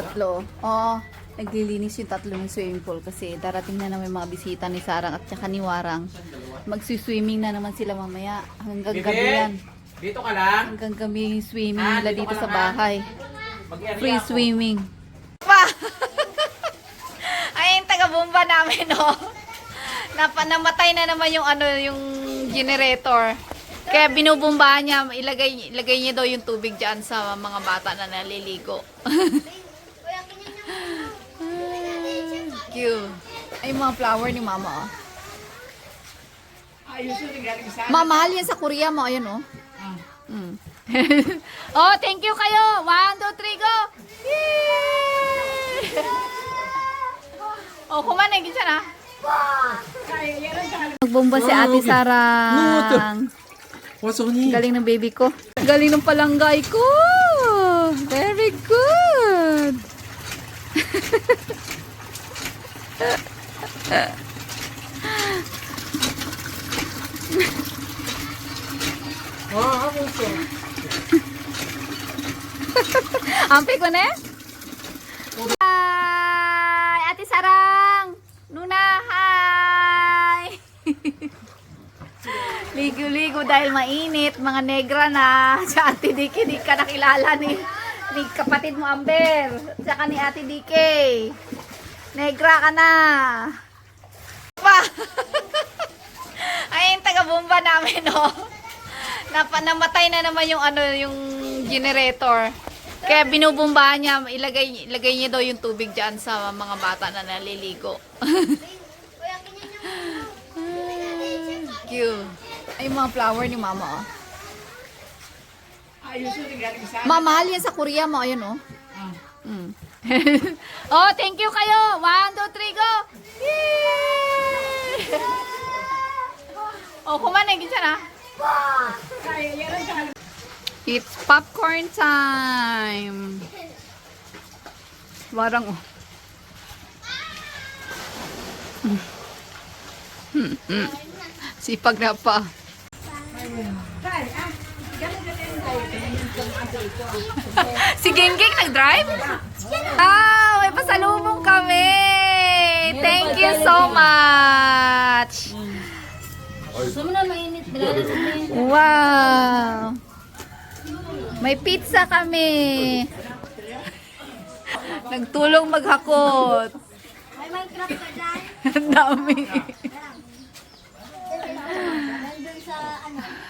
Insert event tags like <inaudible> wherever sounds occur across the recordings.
tatlo. Oo, naglilinis yung tatlo ng swimming pool kasi darating na naman yung mga bisita ni Sarang at saka ni Warang. Magsuswimming na naman sila mamaya. Hanggang gabi yan. Dito ka lang. Hanggang gabi yung swimming Ah, nila dito dito ka sa lang, ah. bahay. Mag-area Free ako. swimming. Pa! <laughs> Ay, yung taga-bomba namin, no? Napa, namatay na naman yung ano, yung generator. Kaya binubumbahan niya, ilagay, ilagay niya daw yung tubig dyan sa mga bata na naliligo. <laughs> Cute. Ay, mga flower ni mama, oh. Sa... Mamahal yan sa Korea mo, ayun, oh. Mm. <laughs> oh, thank you kayo. One, two, three, go. Yay! oh, kumanig siya na. Nagbomba si Ate Sarang. What's on you? Galing ng baby ko. Galing ng palanggay ko. Very good. <laughs> Ampi ko na. Hi! Ate Sarang! Nuna, hi! <laughs> Ligo-ligo dahil mainit. Mga negra na. Sa Ate Diki, di ka nakilala ni, ni kapatid mo Amber. Tsaka ni Ate Diki. Negra ka na. Pa! Ay, yung taga-bomba namin, no? Napa, namatay na naman yung ano, yung generator. Kaya binubumbahan niya, ilagay, ilagay niya daw yung tubig dyan sa mga bata na naliligo. Cute. Ay, yung mga flower ni mama, oh. Mamahal yan sa Korea mo, ayun, oh. Mm. <laughs> oh, thank you kayo. One, two, three, go. Yay! oh, kumanig siya na. It's popcorn time. Warang, oh. Mm. Hmm, hmm. Sipag na pa. <laughs> si Genggeng nag-drive? Ah, may pasalubong kami. Thank you so much. Wow. May pizza kami. Nagtulong maghakot. May Minecraft ka dyan. <laughs> Ang dami. Nandun sa ano.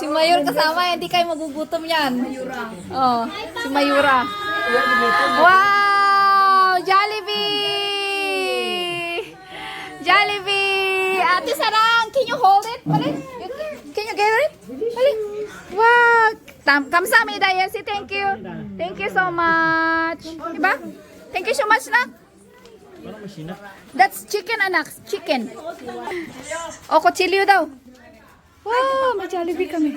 Si Mayor kasama, hindi kayo magugutom yan. Oh, si Mayura. Wow! Jollibee! Jollibee! Ate Sarang, can you hold it? Balik. Can you get it? Balik. Wow! Tam kamsahamnida, Yancy. Thank you. Thank you so much. Diba? Thank you so much, nak. That's chicken, anak. Chicken. O, kutsilyo daw. Wow, may Jollibee kami.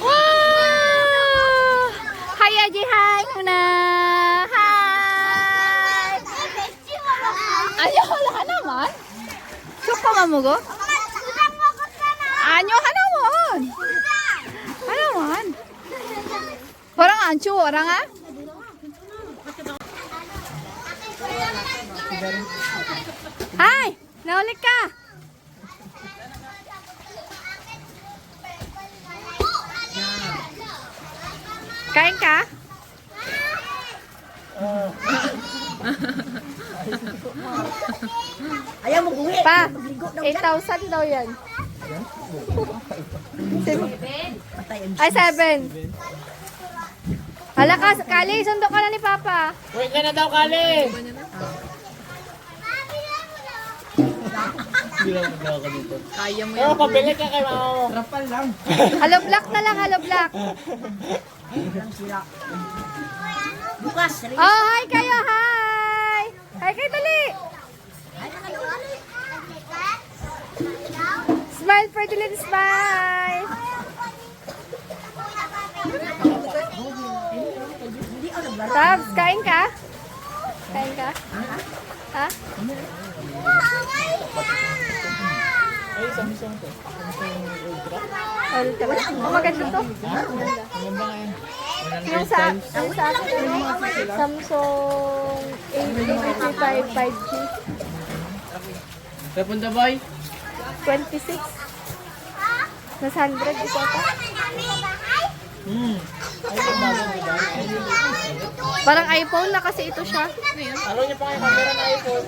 wow! Hi, Aji. Hi, Nuna. Hi! Ayaw, wala naman. Choco mamugo? Anyo, hanaman. Hanaman. Parang ancho, orang ah? Hi! Naulit ka! Kain ka? Ayaw mo buwi. Pa, Magligo daw 8,000 daw yan. Ay, 7. Hala ka, Kali, sundo ka na ni Papa. Uwi ka na daw, Kali! Kaya mo Pero pabili ka kay mama mo. Rapal lang. Halo black na lang, halo black. bukas. rin. Oh, hi kayo, hi! Hi kayo, dali! Smile for the little smile! Tabs, kain ka? Kain ka? Ha? Ay, sami-sami to. Sami-sami ultra. Ultra. Oh, maganda to. Yung sa, yung sa akin, Samsung A55 5G. Napunta boy? 26. Mas 100 ito ata. Hmm. Parang iPhone na kasi ito siya. Ano niya pa kayo camera na iPhone?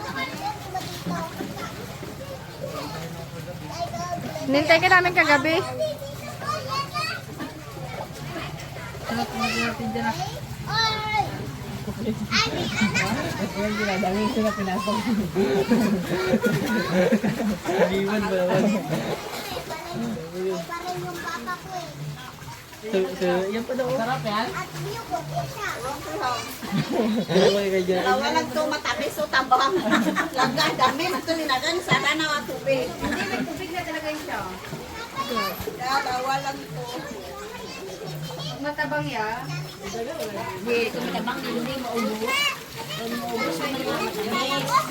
Nintay ka namin kagabi. Dami sila pinasok. Liwan ba naman? So, so, yan pala. Sarap yan. At niyo po isa. Dalawa kayo dyan. Dalawa lang to matabi so tabang. Langga dami na to ninagan sana na wa tubig. Hindi may tubig na talaga yun siya. Dalawa lang to. Matabang ya. Hindi, kung matabang hindi maubos. Kung maubos, hindi maubos.